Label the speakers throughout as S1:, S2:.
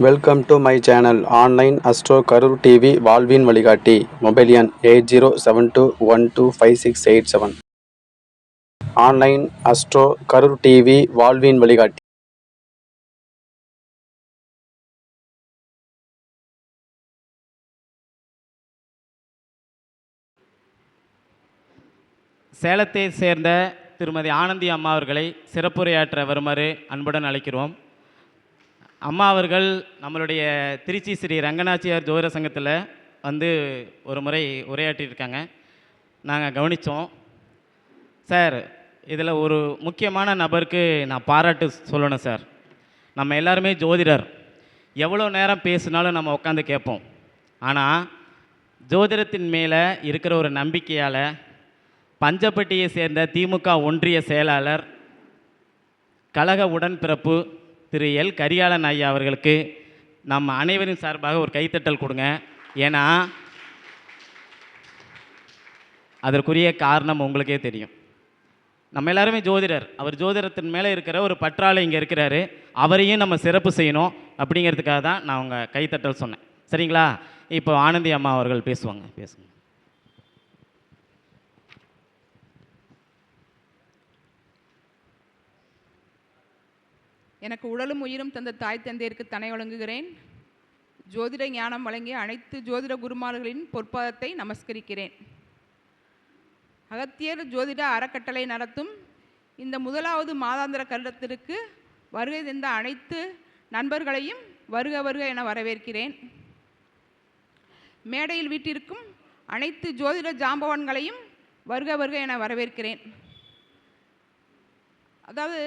S1: Welcome to my channel online astro Karur TV வாழ்வின் வழிகாட்டி mobile எண் eight zero seven two one two five six eight seven online astro Karur TV வாழ்வின் வழிகாட்டி
S2: சேலத்தை சேர்ந்த திருமதி ஆனந்தி அம்மா அவர்களை சிறப்புரையாற்ற வருமாறு அன்புடன் அழைக்கிறோம். அம்மா அவர்கள் நம்மளுடைய திருச்சி ஸ்ரீ ரங்கநாச்சியார் ஜோதிர சங்கத்தில் வந்து ஒரு முறை உரையாற்றியிருக்காங்க நாங்கள் கவனித்தோம் சார் இதில் ஒரு முக்கியமான நபருக்கு நான் பாராட்டு சொல்லணும் சார். நம்ம எல்லாருமே ஜோதிடர். எவ்வளோ நேரம் பேசினாலும் நம்ம உட்காந்து கேட்போம். ஆனால் ஜோதிடத்தின் மேலே இருக்கிற ஒரு நம்பிக்கையால் பஞ்சப்பட்டியை சேர்ந்த திமுக ஒன்றிய செயலாளர் கழக உடன்பிறப்பு திரு எல். கரியாளன் ஐயா அவர்களுக்கு நம்ம அனைவரின் சார்பாக ஒரு கைத்தட்டல் கொடுங்க. ஏன்னா அதற்குரிய காரணம் உங்களுக்கே தெரியும். நம்ம எல்லாருமே ஜோதிடர். அவர் ஜோதிடத்தின் மேலே இருக்கிற ஒரு பற்றாலை இங்கே இருக்கிறாரு. அவரையும் நம்ம சிறப்பு செய்யணும் அப்படிங்கிறதுக்காக தான் நான் உங்கள் கைத்தட்டல் சொன்னேன். சரிங்களா? இப்போ ஆனந்தி அம்மா அவர்கள் பேசுவாங்க. பேசுங்க.
S3: எனக்கு உடலும் உயிரும் தந்த தாய் தந்தையருக்கு தனை வழங்குகிறேன். ஜோதிட ஞானம் வழங்கிய அனைத்து ஜோதிட குருமார்களின் பொற்பாதத்தை நமஸ்கரிக்கிறேன். அகத்தியர் ஜோதிட அறக்கட்டளை நடத்தும் இந்த முதலாவது மாதாந்திர கருடத்திற்கு வருகை தந்த அனைத்து நண்பர்களையும் வருக வருக என வரவேற்கிறேன். மேடையில் வீட்டிற்கும் அனைத்து ஜோதிட ஜாம்பவான்களையும் வருக வருக என வரவேற்கிறேன். அதாவது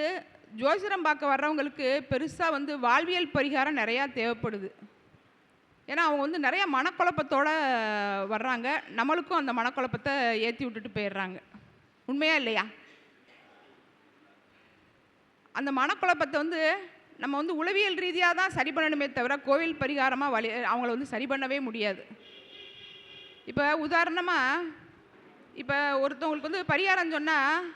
S3: ஜோசிடம் பார்க்க வர்றவங்களுக்கு பெருசாக வந்து வாழ்வியல் பரிகாரம் நிறையா தேவைப்படுது. ஏன்னா அவங்க வந்து நிறைய மனக்குழப்பத்தோடு வர்றாங்க. நம்மளுக்கும் அந்த மனக்குழப்பத்தை ஏற்றி விட்டுட்டு போயிடுறாங்க. உண்மையா இல்லையா? அந்த மனக்குழப்பத்தை வந்து நம்ம வந்து உளவியல் ரீதியாக தான் சரி பண்ணணுமே தவிர கோவில் பரிகாரமாக வழி அவங்கள வந்து சரி பண்ணவே முடியாது. இப்போ உதாரணமாக இப்போ ஒருத்தவங்களுக்கு வந்து பரிகாரம் சொன்னால்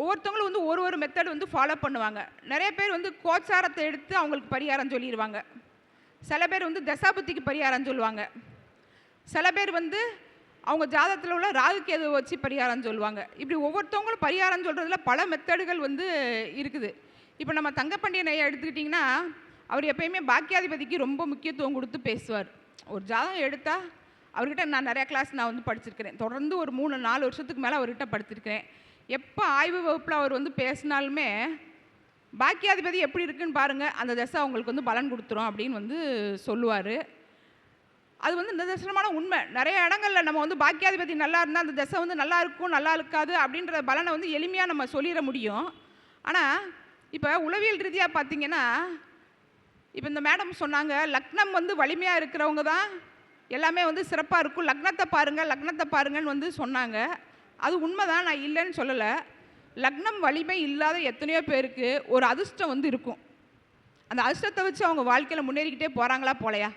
S3: ஒவ்வொருத்தவங்களும் வந்து ஒரு ஒரு மெத்தட் வந்து ஃபாலோ பண்ணுவாங்க. நிறைய பேர் வந்து கோச்சாரத்தை எடுத்து அவங்களுக்கு பரிகாரம் சொல்லிடுவாங்க சில பேர் வந்து தசாபுத்திக்கு பரிகாரம் சொல்லுவாங்க. சில பேர் வந்து அவங்க ஜாதகத்தில் உள்ள ராகுகேது வச்சு பரிகாரம் சொல்லுவாங்க. இப்படி ஒவ்வொருத்தவங்களும் பரிகாரம் சொல்கிறதுல பல மெத்தடுகள் வந்து இருக்குது. இப்போ நம்ம தங்கப்பண்டியன் ஐயா எடுத்துக்கிட்டிங்கன்னா அவர் எப்பயுமே பாக்கியாதிபதிக்கு ரொம்ப முக்கியத்துவம் கொடுத்து பேசுவார். ஒரு ஜாதகம் எடுத்தால் அவர்கிட்ட நான் நிறையா கிளாஸ் நான் வந்து படிச்சிருக்கிறேன். தொடர்ந்து ஒரு மூணு நாலு வருஷத்துக்கு மேலே அவர்கிட்ட படிச்சிருக்கிறேன். எப்போ ஆய்வு வகுப்பில் அவர் வந்து பேசினாலுமே பாக்கியாதிபதி எப்படி இருக்குன்னு பாருங்கள் அந்த தசை அவங்களுக்கு வந்து பலன் கொடுத்துரும் அப்படின்னு வந்து சொல்லுவார். அது வந்து நிதர்சனமான உண்மை. நிறைய இடங்கள்ல நம்ம வந்து பாக்கியாதிபதி நல்லா இருந்தால் அந்த தசை வந்து நல்லா இருக்கும் நல்லா இருக்காது அப்படின்ற பலனை வந்து எளிமையாக நம்ம சொல்லிட முடியும். ஆனால் இப்போ உளவியல் ரீதியாக பார்த்தீங்கன்னா இப்போ இந்த மேடம் சொன்னாங்க லக்னம் வந்து வலிமையாக இருக்கிறவங்க தான் எல்லாமே வந்து சிறப்பாக இருக்கும். லக்னத்தை பாருங்கள் லக்னத்தை பாருங்கன்னு வந்து சொன்னாங்க. அது உண்மை தான் நான் இல்லைன்னு சொல்லலை. லக்னம் வலிமை இல்லாத எத்தனையோ பேருக்கு ஒரு அதிர்ஷ்டம் வந்து இருக்கும். அந்த அதிர்ஷ்டத்தை வச்சு அவங்க வாழ்க்கையில் முன்னேறிக்கிட்டே போகிறாங்களா போலையா?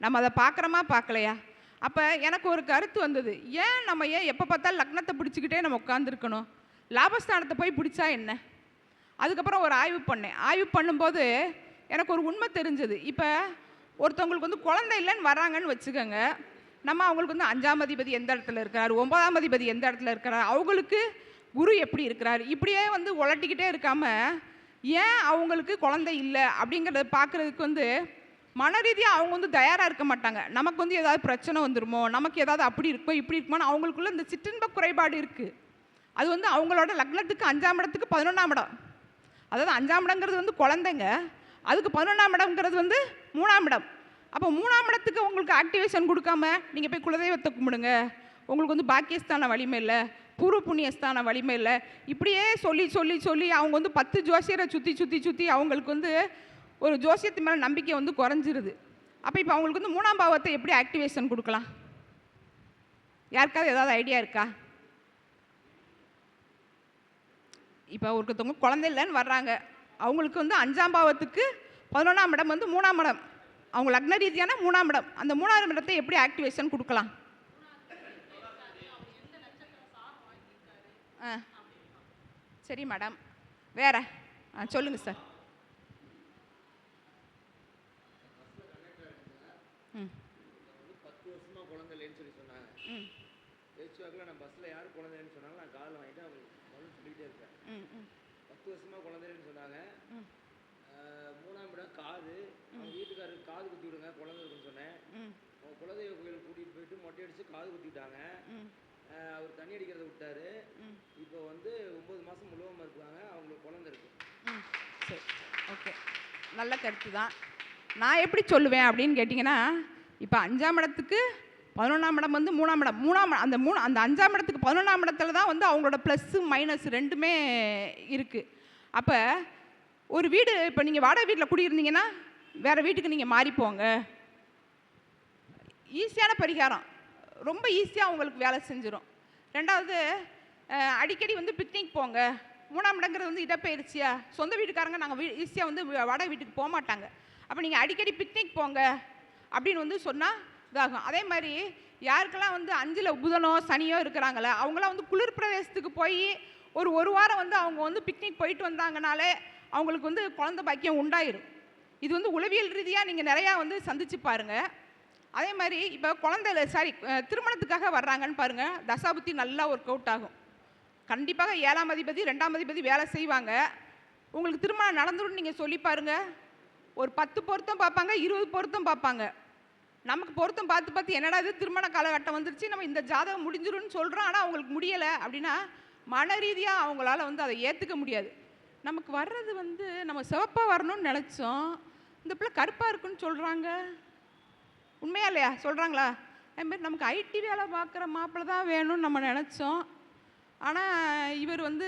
S3: நம்ம அதை பார்க்குறோமா பார்க்கலையா? அப்போ எனக்கு ஒரு கருத்து வந்தது. ஏன் நம்ம ஏன் எப்போ பார்த்தாலும் லக்னத்தை பிடிச்சிக்கிட்டே நம்ம உட்காந்துருக்கணும் லாபஸ்தானத்தை போய் பிடிச்சா என்ன? அதுக்கப்புறம் ஒரு ஆய்வு பண்ணேன். ஆய்வு பண்ணும்போது எனக்கு ஒரு உண்மை தெரிஞ்சது. இப்போ ஒருத்தவங்களுக்கு வந்து குழந்தை இல்லைன்னு வராங்கன்னு வச்சுக்கோங்க. நம்ம அவங்களுக்கு வந்து அஞ்சாம் அதிபதி எந்த இடத்துல இருக்கிறார் ஒன்பதாம் அதிபதி எந்த இடத்துல இருக்கிறார் அவங்களுக்கு குரு எப்படி இருக்கிறார்? இப்படியே வந்து உலட்டிக்கிட்டே இருக்காம ஏன் அவங்களுக்கு குழந்தை இல்லை? அப்படிங்கிறத பார்க்குறதுக்கு வந்து மன ரீதியாக அவங்க வந்து தயாராக இருக்க மாட்டாங்க. நமக்கு வந்து ஏதாவது பிரச்சனை வந்துருமோ? நமக்கு ஏதாவது அப்படி இருக்கோ இப்படி இருக்குமோன்னு அவங்களுக்குள்ள இந்த சிற்றின்ப குறைபாடு இருக்குது அது வந்து அவங்களோட லக்னத்துக்கு அஞ்சாம் இடத்துக்கு பதினொன்றாம் இடம். அதாவது அஞ்சாம் இடங்கிறது வந்து குழந்தைங்க அதுக்கு பதினொன்றாம் இடம்ங்கிறது வந்து மூணாம் இடம். அப்போ மூணாம் இடத்துக்கு உங்களுக்கு ஆக்டிவேஷன் கொடுக்காம நீங்கள் போய் குலதெய்வத்தை கும்பிடுங்க. உங்களுக்கு வந்து பாக்கியஸ்தான வலிமை இல்லை. பூர்வ புண்ணியஸ்தான வலிமை இல்லை. இப்படியே சொல்லி சொல்லி சொல்லி அவங்க வந்து பத்து ஜோசியரை சுற்றி சுற்றி சுற்றி அவங்களுக்கு வந்து ஒரு ஜோசியத்து மேலே நம்பிக்கை வந்து குறைஞ்சிருது. அப்போ இப்போ அவங்களுக்கு வந்து மூணாம் பாவத்தை எப்படி ஆக்டிவேஷன் கொடுக்கலாம்? யாருக்காவது ஏதாவது ஐடியா இருக்கா? இப்போ ஒருத்தவங்க குழந்தை இல்லைன்னு வர்றாங்க. அவங்களுக்கு வந்து அஞ்சாம் பாவத்துக்கு பதினொன்றாம் இடம் வந்து மூணாம் இடம். அவங்க லக்ன ரீதியான மூணாம் இடம். அந்த மூணாவது இடத்தை எப்படி ஆக்டிவேஷன் கொடுக்கலாம்? ஆ. சரி மேடம் வேற? ஆ சொல்லுங்கள் சார் ம். ம்.
S4: பேச்சுவாக்கில் நான் பஸ்ஸில் யார் குழந்தைன்னு சொன்னாங்க நான் கால் வாங்கிட்டு அவங்க
S3: சொல்லிகிட்டே இருக்கேன்
S4: பத்து வருஷமா குழந்தைன்னு சொன்னாங்க. மூணாம் இடம் காது. அவங்க வீட்டுக்காரருக்கு காது குத்தி விடுங்க குழந்தை இருக்குன்னு சொன்னேன். அவங்க குலதெய்வ கோயில் கூட்டிகிட்டு போயிட்டு மொட்டை அடித்து காது குத்திட்டாங்க. அவர் தண்ணி அடிக்கிறத விட்டாரு. இப்போ வந்து ஒம்பது மாதம் முழுவதுமாக இருக்காங்க அவங்களுக்கு குழந்தை இருக்கு.
S3: சரி. ஓகே. நல்ல கருத்து தான். நான் எப்படி சொல்லுவேன் அப்படின்னு கேட்டிங்கன்னா இப்போ அஞ்சாம் இடத்துக்கு பதினொன்றாம் இடம் வந்து மூணாம் இடம். மூணாம் அந்த மூணு அந்த அஞ்சாம் இடத்துக்கு பதினொன்றாம் இடத்துல தான் வந்து அவங்களோட ப்ளஸ்ஸு மைனஸ் ரெண்டுமே இருக்குது அப்போ ஒரு வீடு இப்போ நீங்கள் வாடகை வீட்டில் குடியிருந்தீங்கன்னா வேறு வீட்டுக்கு நீங்கள் மாறி போங்க. ஈஸியான பரிகாரம். ரொம்ப ஈஸியாக உங்களுக்கு வேலை செஞ்சிடும் ரெண்டாவது அடிக்கடி வந்து பிக்னிக் போங்க. மூணாம் இடங்கிறது வந்து இடப்பெயர்ச்சியா? சொந்த வீட்டுக்காரங்க நாங்கள் வீ ஈஸியாக வந்து வாடகை வீட்டுக்கு போக மாட்டாங்க. அப்போ நீங்கள் அடிக்கடி பிக்னிக் போங்க அப்படின்னு வந்து சொன்னால் இதாகும். அதே மாதிரி யாருக்கெல்லாம் வந்து அஞ்சில் புதனோ சனியோ இருக்கிறாங்களே அவங்களாம் வந்து குளிர் பிரதேசத்துக்கு போய் ஒரு ஒரு வாரம் வந்து அவங்க வந்து பிக்னிக் போயிட்டு வந்தாங்கனாலே அவங்களுக்கு வந்து குழந்த பாக்கியம் உண்டாயிரும். இது வந்து உளவியல் ரீதியாக நீங்கள் நிறையா வந்து சந்திச்சு பாருங்கள் அதே மாதிரி இப்போ குழந்தை சாரி திருமணத்துக்காக வர்றாங்கன்னு பாருங்கள் தசாபுத்தி நல்லா ஒர்க் அவுட் ஆகும். கண்டிப்பாக ஏழாம் அதிபதி ரெண்டாம் அதிபதி வேலை செய்வாங்க. உங்களுக்கு திருமணம் நடந்துடும் நீங்கள் சொல்லி பாருங்க. ஒரு பத்து பொருத்தம் பார்ப்பாங்க இருபது பொருத்தம் பார்ப்பாங்க. நமக்கு பொருத்தம் பார்த்து பார்த்து என்னடா இது திருமண காலகட்டம் வந்துருச்சு நம்ம இந்த ஜாதகம் முடிஞ்சிரும்னு சொல்கிறோம் ஆனால் அவங்களுக்கு முடியலை அப்படின்னா மன ரீதியாக அவங்களால வந்து அதை ஏற்றுக்க முடியாது. நமக்கு வர்றது வந்து நம்ம சிவப்பாக வரணும்னு நினச்சோம். இந்த பிள்ளை கருப்பாக இருக்குன்னு சொல்கிறாங்க உண்மையா இல்லையா? சொல்கிறாங்களா அதுமாரி நமக்கு ஐடி வேலை பார்க்குற மாப்பிள்ளை தான் வேணும்னு நம்ம நினச்சோம். ஆனால் இவர் வந்து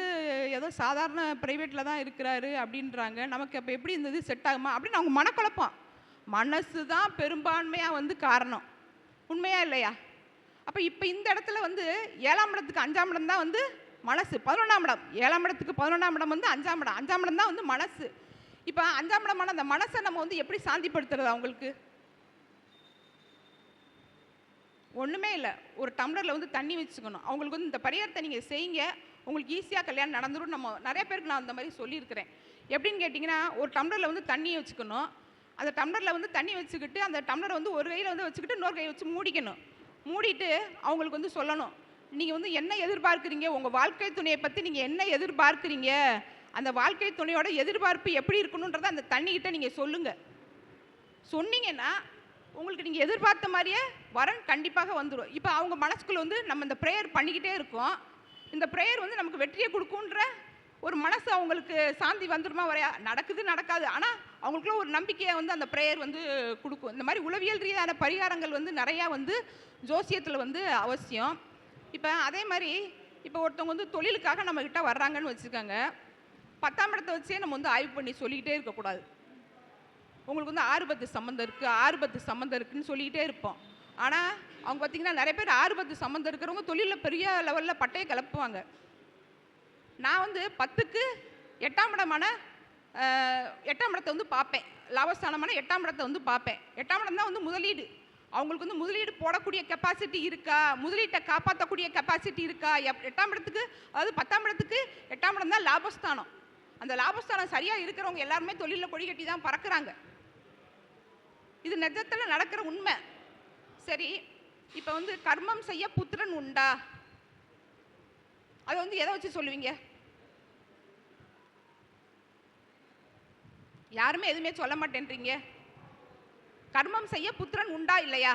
S3: ஏதோ சாதாரண ப்ரைவேட்டில் தான் இருக்கிறாரு அப்படின்றாங்க. நமக்கு அப்போ எப்படி இந்த இது செட் ஆகுமா? அப்படின்னு அவங்க மனக்குழப்பம். மனசு தான் பெரும்பான்மையாக வந்து காரணம். உண்மையா இல்லையா? அப்போ இப்போ இந்த இடத்துல வந்து ஏழாம் இடத்துக்கு அஞ்சாம் இடம் தான் வந்து மனசு. பதினொன்றாம் இடம். ஏழாம் இடத்துக்கு பதினொன்றாம் இடம் வந்து அஞ்சாம் இடம். அஞ்சாம் இடம் தான் வந்து மனசு. இப்போ அஞ்சாம் இடமான அந்த மனசை நம்ம வந்து எப்படி சாந்திப்படுத்துறது அவங்களுக்கு? ஒன்றுமே இல்லை. ஒரு டம்ளரில் வந்து தண்ணி வச்சுக்கணும். அவங்களுக்கு வந்து இந்த பரிகாரத்தை நீங்கள் செய்யுங்க. உங்களுக்கு ஈஸியாக கல்யாணம் நடந்துடும் நம்ம நிறைய பேருக்கு நான் அந்த மாதிரி சொல்லியிருக்கிறேன். எப்படின்னு கேட்டிங்கன்னா ஒரு டம்ளரில் வந்து தண்ணியை வச்சுக்கணும். அந்த டம்ளரில் வந்து தண்ணி வச்சுக்கிட்டு அந்த டம்ளரை வந்து ஒரு கையில் வந்து வச்சுக்கிட்டு இன்னொரு கையை வச்சு மூடிக்கணும். மூடிட்டு அவங்களுக்கு வந்து சொல்லணும். நீங்கள் வந்து என்ன எதிர்பார்க்குறீங்க? உங்கள் வாழ்க்கை துணையை பற்றி நீங்கள் என்ன எதிர்பார்க்குறீங்க? அந்த வாழ்க்கை துணையோட எதிர்பார்ப்பு எப்படி இருக்கணுன்றதை அந்த தண்ணிக்கிட்ட நீங்கள் சொல்லுங்கள் சொன்னீங்கன்னா உங்களுக்கு நீங்கள் எதிர்பார்த்த மாதிரியே வரன் கண்டிப்பாக வந்துடும் இப்போ அவங்க மனசுக்குள்ளே வந்து நம்ம இந்த ப்ரேயர் பண்ணிக்கிட்டே இருக்கோம். இந்த ப்ரேயர் வந்து நமக்கு வெற்றியை கொடுக்குன்ற ஒரு மனசு அவங்களுக்கு சாந்தி வந்துடுமா வரையா? நடக்குது நடக்காது. ஆனால் அவங்களுக்குள்ள ஒரு நம்பிக்கையை வந்து அந்த ப்ரேயர் வந்து கொடுக்கும். இந்த மாதிரி உளவியல் ரீதியான பரிகாரங்கள் வந்து நிறையா வந்து ஜோசியத்தில் வந்து அவசியம். இப்போ அதே மாதிரி இப்போ ஒருத்தவங்க வந்து தொழிலுக்காக நம்மக்கிட்ட வர்றாங்கன்னு வச்சுக்கோங்க. பத்தாம் இடத்தை வச்சே நம்ம வந்து ஆய்வு பண்ணி சொல்லிக்கிட்டே இருக்கக்கூடாது. உங்களுக்கு வந்து ஆறுபத்து சம்மந்தம் இருக்குது ஆறுபத்து சம்மந்தம் இருக்குதுன்னு சொல்லிக்கிட்டே இருப்போம். ஆனால் அவங்க பார்த்தீங்கன்னா நிறைய பேர் ஆறுபத்து சம்மந்தம் இருக்கிறவங்க தொழிலில் பெரிய லெவலில் பட்டையை கிளப்புவாங்க நான் வந்து பத்துக்கு எட்டாம் இடமான எட்டாம் இடத்தை வந்து பார்ப்பேன். லாபஸ்தானமான எட்டாம் இடத்தை வந்து பார்ப்பேன். எட்டாம் இடம் தான் வந்து முதலீடு. அவங்களுக்கு வந்து முதலீடு போடக்கூடிய கெப்பாசிட்டி இருக்கா? முதலீட்டை காப்பாற்றக்கூடிய கெப்பாசிட்டி இருக்கா? எப்- எட்டாம் இடத்துக்கு அதாவது பத்தாம் இடத்துக்கு எட்டாம் இடம் தான் லாபஸ்தானம். அந்த லாபஸ்தானம் சரியாக இருக்கிறவங்க எல்லாருமே தொழிலில் கொடி கட்டி தான் பறக்குறாங்க. இது நிஜத்தில் நடக்கிற உண்மை. சரி இப்போ வந்து கர்மம் செய்ய புத்திரன் உண்டா? அதை வந்து எதை வச்சு சொல்லுவீங்க? யாருமே எதுவுமே சொல்ல மாட்டேன்றீங்க. கர்மம் செய்ய புத்திரன் உண்டா இல்லையா?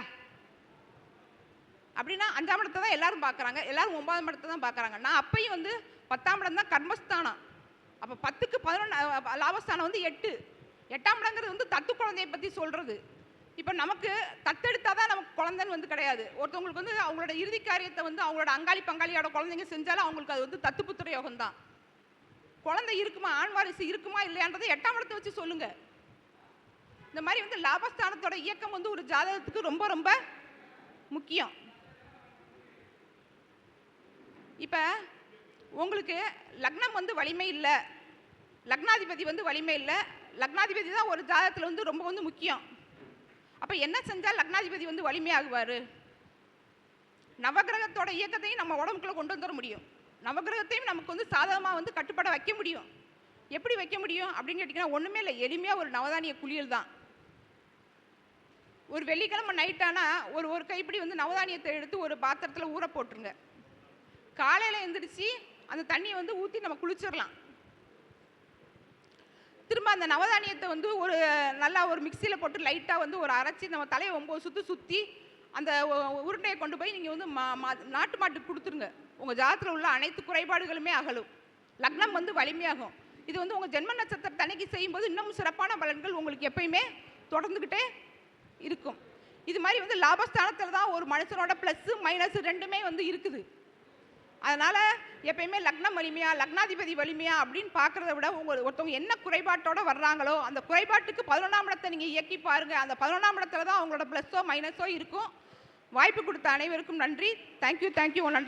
S3: அப்படின்னா அஞ்சாம் இடத்தை தான் எல்லாரும் பார்க்குறாங்க. எல்லாரும் ஒன்பதாம் இடத்தை தான் பார்க்குறாங்க. நான் அப்பயும் வந்து பத்தாம் இடம் தான் கர்மஸ்தானம். அப்போ பத்துக்கு பதினொன்று லாபஸ்தானம் வந்து எட்டு. எட்டாம் இடங்கிறது வந்து தத்து குழந்தையை பற்றி சொல்கிறது இப்போ நமக்கு தத்தெடுத்தால் தான் நமக்கு குழந்தைன்னு வந்து கிடையாது. ஒருத்தவங்களுக்கு வந்து அவங்களோட இறுதி காரியத்தை வந்து அவங்களோட அங்காளி பங்காளியோட குழந்தைங்க செஞ்சாலும் அவங்களுக்கு அது வந்து தத்து புத்திர யோகம் தான் குழந்தை இருக்குமா ஆண் வாரிசு இருக்குமா இல்லையான்றதை எட்டாம் இடத்தை வச்சு சொல்லுங்கள் இந்த மாதிரி வந்து லாபஸ்தானத்தோட இயக்கம் வந்து ஒரு ஜாதகத்துக்கு ரொம்ப ரொம்ப முக்கியம். இப்போ உங்களுக்கு லக்னம் வந்து வலிமை இல்லை. லக்னாதிபதி வந்து வலிமை இல்லை. லக்னாதிபதி தான் ஒரு ஜாதகத்தில் வந்து ரொம்ப வந்து முக்கியம். அப்போ என்ன செஞ்சால் லக்னாதிபதி வந்து வலிமையாகுவார்? நவகிரகத்தோட இயக்கத்தையும் நம்ம உடம்புக்குள்ளே கொண்டு வந்துட முடியும். நவகிரகத்தையும் நமக்கு வந்து சாதகமாக வந்து கட்டுப்பட வைக்க முடியும். எப்படி வைக்க முடியும் அப்படின்னு கேட்டிங்கன்னா ஒன்றுமே இல்லை. எளிமையாக ஒரு நவதானிய குளியல் தான். ஒரு வெள்ளிக்கிழமை நைட் ஆனால் ஒரு ஒரு கைப்பிடி வந்து நவதானியத்தை எடுத்து ஒரு பாத்திரத்தில் ஊற போட்டுருங்க. காலையில் எழுந்திரிச்சு அந்த தண்ணியை வந்து ஊற்றி நம்ம குளிச்சிடலாம். திரும்ப அந்த நவதானியத்தை வந்து ஒரு நல்லா ஒரு மிக்சியில் போட்டு லைட்டாக வந்து ஒரு அரைச்சி நம்ம தலையை ஒம்பது சுற்றி சுற்றி அந்த உருண்டையை கொண்டு போய் நீங்கள் வந்து மா மா- நாட்டு மாட்டுக்கு கொடுத்துருங்க. உங்கள் ஜாதத்தில் உள்ள அனைத்து குறைபாடுகளுமே அகலும். லக்னம் வந்து வலிமையாகும். இது வந்து உங்கள் ஜென்ம நட்சத்திர தணிக்கை செய்யும்போது இன்னும் சிறப்பான பலன்கள் உங்களுக்கு எப்பயுமே தொடர்ந்துக்கிட்டே இருக்கும். இது மாதிரி வந்து லாபஸ்தானத்தில் தான் ஒரு மனுஷனோட ப்ளஸ்ஸு மைனஸ் ரெண்டுமே வந்து இருக்குது. அதனால் எப்பயுமே லக்னம் வலிமையா லக்னாதிபதி வலிமையா அப்படின்னு பார்க்குறத விட உங்கள் ஒருத்தவங்க என்ன குறைபாட்டோட வர்றாங்களோ அந்த குறைபாட்டுக்கு பதினொன்றாம் இடத்தை நீங்கள் இயக்கி பாருங்கள் அந்த பதினொன்றாம் இடத்துல தான் அவங்களோட ப்ளஸ்ஸோ மைனஸோ இருக்கும். வாய்ப்பு கொடுத்த அனைவருக்கும் நன்றி. Thank you thank you one